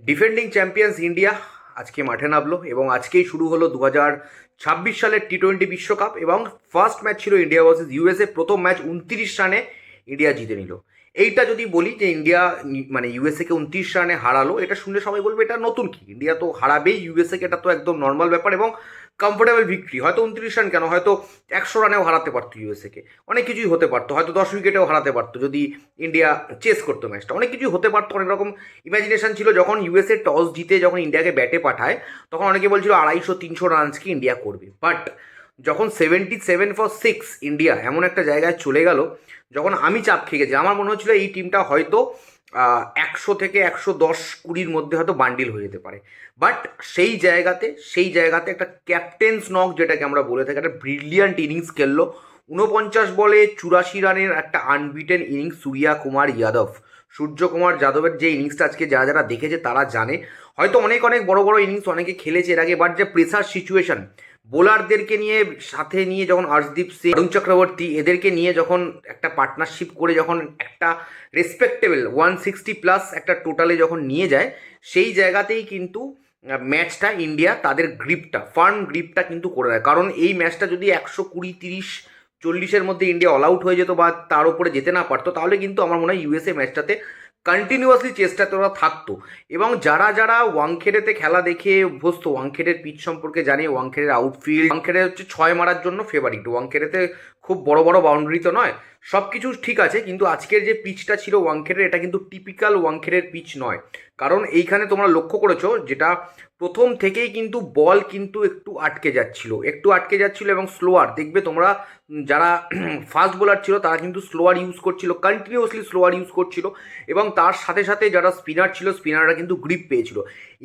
Defending champions India আজকে মাঠে নামলো এবং আজকেই শুরু হলো দু ছাব্বিশ সালের টি টোয়েন্টি বিশ্বকাপ এবং ফার্স্ট ম্যাচ ছিল ইন্ডিয়া ভার্সেস ইউএসএ প্রথম ম্যাচ উনত্রিশ রানে ইন্ডিয়া জিতে নিল। এইটা যদি বলি যে ইন্ডিয়া মানে ইউএসএকে উনত্রিশ রানে হারালো, এটা শুনলে সবাই বলবে এটা নতুন কি? ইন্ডিয়া তো হারাবেই ইউএসএকে এটা তো একদম নর্মাল ব্যাপার এবং কমফোর্টেবল ভিক্টরি হয়তো উনত্রিশ রান কেন? হয়তো একশো রানেও হারাতে পারতো ইউএসএকে অনেক কিছুই হতে পারতো। হয়তো দশ উইকেটেও হারাতে পারতো যদি ইন্ডিয়া চেস করতো ম্যাচটা। অনেক কিছুই হতে পারতো। অনেক রকম ইমাজিনেশন ছিল। যখন ইউএসএ টস জিতে, যখন ইন্ডিয়াকে ব্যাটে পাঠায়, তখন অনেকে বলছিল আড়াইশো তিনশো রানসকে ইন্ডিয়া করবে? বাট যখন seventy seven for six India এমন একটা জায়গায় চলে গেল, যখন আমি চাপ খেয়ে গেছি আমার মনে হচ্ছিল এই টিমটা হয়তো একশো থেকে একশো দশ কুড়ির মধ্যে হয়তো বান্ডিল হয়ে যেতে পারে। বাট সেই জায়গাতে সেই জায়গাতে একটা ক্যাপ্টেন্স নক যেটাকে আমরা বলে থাকি, একটা ব্রিলিয়ান্ট ইনিংস খেললো। ঊনপঞ্চাশ বলে চুরাশি রানের একটা আনবিটেন ইনিংস সূর্যা কুমার যাদব। সূর্যকুমার যাদবের যে ইনিংসটা আজকে যারা যারা দেখেছে তারা জানে। হয়তো অনেক অনেক বড় বড় ইনিংস অনেকে খেলেছে এর আগে বাট যে প্রেসার সিচুয়েশন বোলারদেরকে নিয়ে সাথে নিয়ে যখন হর্ষদীপ সিং, অরুণ চক্রবর্তী, এদেরকে নিয়ে যখন একটা পার্টনারশিপ করে যখন একটা রেসপেক্টেবল ওয়ান সিক্সটি প্লাস একটা টোটালে যখন নিয়ে যায়, সেই জায়গাতেই কিন্তু ম্যাচটা ইন্ডিয়া তাদের গ্রিপটা ফার্ম গ্রিপটা কিন্তু করে দেয়। কারণ এই ম্যাচটা যদি একশো কুড়ি, তিরিশ, চল্লিশের মধ্যে ইন্ডিয়া অল আউট হয়ে যেত বা তার উপরে যেতে না পারতো, তাহলে কিন্তু আমার মনে হয় ইউএসএ ম্যাচটাতে কন্টিনিউয়াসলি চেষ্টা তোরা থাকতো। এবং যারা যারা ওয়াংখেড়েতে খেলা দেখে অভ্যস্ত, ওয়াংখেড়ের পিচ সম্পর্কে জানে ওয়াংখেড়ের আউটফিল্ড ওয়াংখেড়ে হচ্ছে ছয় মারার জন্য ফেভারিট ওয়াংখেড়েতে খুব বড় বড় বাউন্ডারি তো নয় সব কিছু ঠিক আছে, কিন্তু আজকের যে পিচটা ছিল ওয়াংখেড়ের, এটা কিন্তু টিপিক্যাল ওয়াংখেড়ের পিচ নয়। কারণ এইখানে তোমরা লক্ষ্য করেছ যেটা প্রথম থেকেই কিন্তু বল কিন্তু একটু আটকে যাচ্ছিল, একটু আটকে যাচ্ছিল এবং স্লোয়ার দেখবে তোমরা, যারা ফাস্ট বোলার ছিল, তারা কিন্তু স্লোয়ার ইউজ করছিল কন্টিনিউয়াসলি স্লোয়ার ইউজ করছিল এবং তার সাথে সাথে যারা স্পিনার ছিল স্পিনাররা কিন্তু গ্রিপ পেয়েছিল।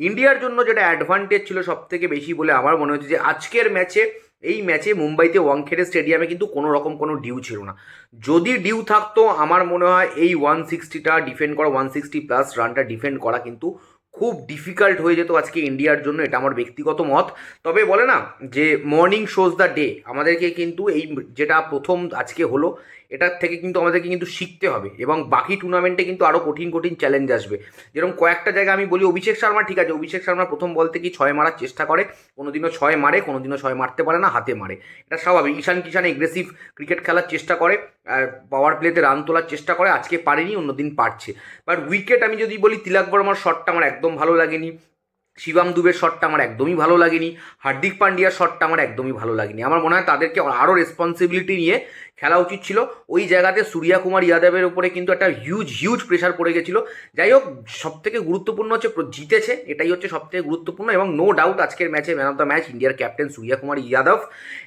ইন্ডিয়ার জন্য যেটা অ্যাডভান্টেজ ছিল সব থেকে বেশি বলে আমার মনে হচ্ছে যে আজকের ম্যাচে এই ম্যাচে মুম্বাইতে ওয়াংখেড়ে স্টেডিয়ামে কিন্তু কোনো রকম কোনো ডিউ ছিল না। যদি ডিউ থাকতো, আমার মনে হয় এই ওয়ান সিক্সটিটা ডিফেন্ড করা ওয়ান সিক্সটি প্লাস রানটা ডিফেন্ড করা কিন্তু খুব ডিফিকাল্ট হয়ে যেত আজকে ইন্ডিয়ার জন্য, এটা আমার ব্যক্তিগত মত। তবে বলে না যে মর্নিং শোজ দ্য ডে আমাদেরকে কিন্তু এই যেটা প্রথম আজকে হলো, এটার থেকে কিন্তু আমাদেরকে কিন্তু শিখতে হবে। এবং বাকি টুর্নামেন্টে কিন্তু আরও কঠিন কঠিন চ্যালেঞ্জ আসবে। যেরকম কয়েকটা জায়গায় আমি বলি, অভিষেক শর্মা ঠিক আছে, অভিষেক শর্মা প্রথম বল থেকেই ছয় মারার চেষ্টা করে, কোনোদিনও ছয় মারে, কোনোদিনও ছয় মারতে পারে না, হাতে মারে। এটা স্বাভাবিক। ঈশান কিষান এগ্রেসিভ ক্রিকেট খেলার চেষ্টা করে, আর পাওয়ার প্লেতে রান তোলার চেষ্টা করে, আজকে পারেনি, অন্যদিন পারছে। বাট উইকেট আমি যদি বলি, তিলক বর্মার শটটা আমার একদম ভালো লাগেনি। শিবাম দুবের শটটা আমার একদমই ভালো লাগেনি, হার্দিক পান্ডিয়ার শটটা আমার একদমই ভালো লাগেনি। আমার মনে হয় তাদেরকে আরও রেসপন্সিবিলিটি নিয়ে খেলা উচিত ছিল। ওই জায়গাতে সূর্যা কুমার যাদবের উপরে কিন্তু একটা হিউজ হিউজ প্রেশার পড়ে গেছিল। যাই হোক সব থেকে গুরুত্বপূর্ণ হচ্ছে জিতেছে, এটাই হচ্ছে সব থেকে গুরুত্বপূর্ণ এবং নো ডাউট আজকের ম্যাচে ম্যান অফ দ্য ম্যাচ ইন্ডিয়ার ক্যাপ্টেন সূর্যা কুমার যাদব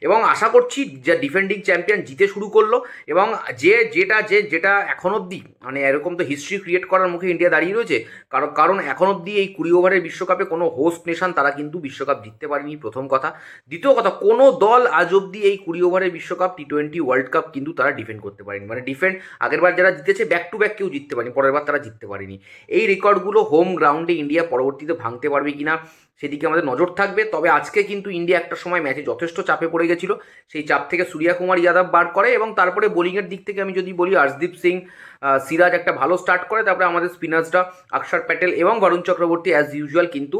এবং আশা করছি যে ডিফেন্ডিং চ্যাম্পিয়ন জিতে শুরু করল এবং যে যেটা যে যেটা এখন অবধি মানে এরকম তো হিস্ট্রি ক্রিয়েট করার মুখে ইন্ডিয়া দাঁড়িয়ে রয়েছে, কারণ কারণ এখন অবধি এই কুড়ি ওভারের বিশ্বকাপে কোনো হোস্ট নেশান তারা কিন্তু বিশ্বকাপ জিততে পারেনি, প্রথম কথা। দ্বিতীয় কথা, কোনো দল আজ অবধি এই কুড়ি ওভারের বিশ্বকাপ টি টোয়েন্টি ওয়ার্ল্ড কাপ কিন্তু তারা ডিফেন্ড করতে পারেনি। মানে ডিফেন্ড আগেরবার যারা জিতেছে ব্যাক টু ব্যাক কেউ জিততে পারেনি পরের বার তারা জিততে পারেনি। এই রেকর্ডগুলো হোম গ্রাউন্ডে ইন্ডিয়া পরবর্তীতে ভাঙতে পারবে কিনা, সেদিকে আমাদের নজর থাকবে। তবে আজকে কিন্তু ইন্ডিয়া একটা সময় ম্যাচে যথেষ্ট চাপে পড়ে গেছিল। সেই চাপ থেকে সূর্যা কুমার যাদব বার করে এবং তারপরে বোলিংয়ের দিক থেকে আমি যদি বলি হর্ষদীপ সিং সিরাজ একটা ভালো স্টার্ট করে। তারপরে আমাদের স্পিনার্সরা অক্ষর প্যাটেল এবং বরুণ চক্রবর্তী অ্যাজ ইউজুয়াল কিন্তু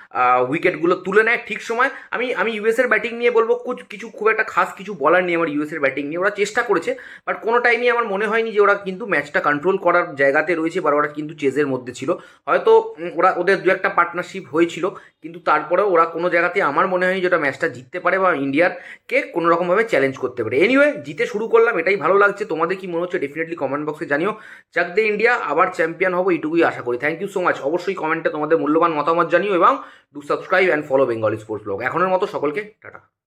উইকেটগুলো তুলে নেয় ঠিক সময়। আমি আমি ইউএসের ব্যাটিং নিয়ে বলব, কুছ- খুব একটা খাস কিছু বলার নেই আমার ইউএসের ব্যাটিং নিয়ে। ওরা চেষ্টা করেছে বাট কোনো টাইমই আমার মনে হয়নি যে ওরা কিন্তু ম্যাচটা কন্ট্রোল করার জায়গাতে রয়েছে বা ওরা কিন্তু চেজের মধ্যে ছিল। হয়তো ওরা, ওদের দু একটা পার্টনারশিপ হয়েছিল, কিন্তু তারপরেও ওরা কোনো জায়গাতে আমার মনে হয়নি যে ওটা ম্যাচটা জিততে পারে বা ইন্ডিয়ারকে কোনো রকমভাবে চ্যালেঞ্জ করতে পারে। এনিওয়ে জিতে শুরু করলাম, এটাই ভালো লাগছে। তোমাদের কি মনে হচ্ছে ডেফিনেটলি কমেন্ট বক্সে জানিও। চাক দে ইন্ডিয়া আবার চ্যাম্পিয়ন হব এইটুকুই আশা করি। থ্যাংক ইউ সো মাচ অবশ্যই কমেন্টে তোমাদের মূল্যবান মতামত জানিও এবং do subscribe and follow Bengali sports vlog এখনের মতো সকলকে টাটা।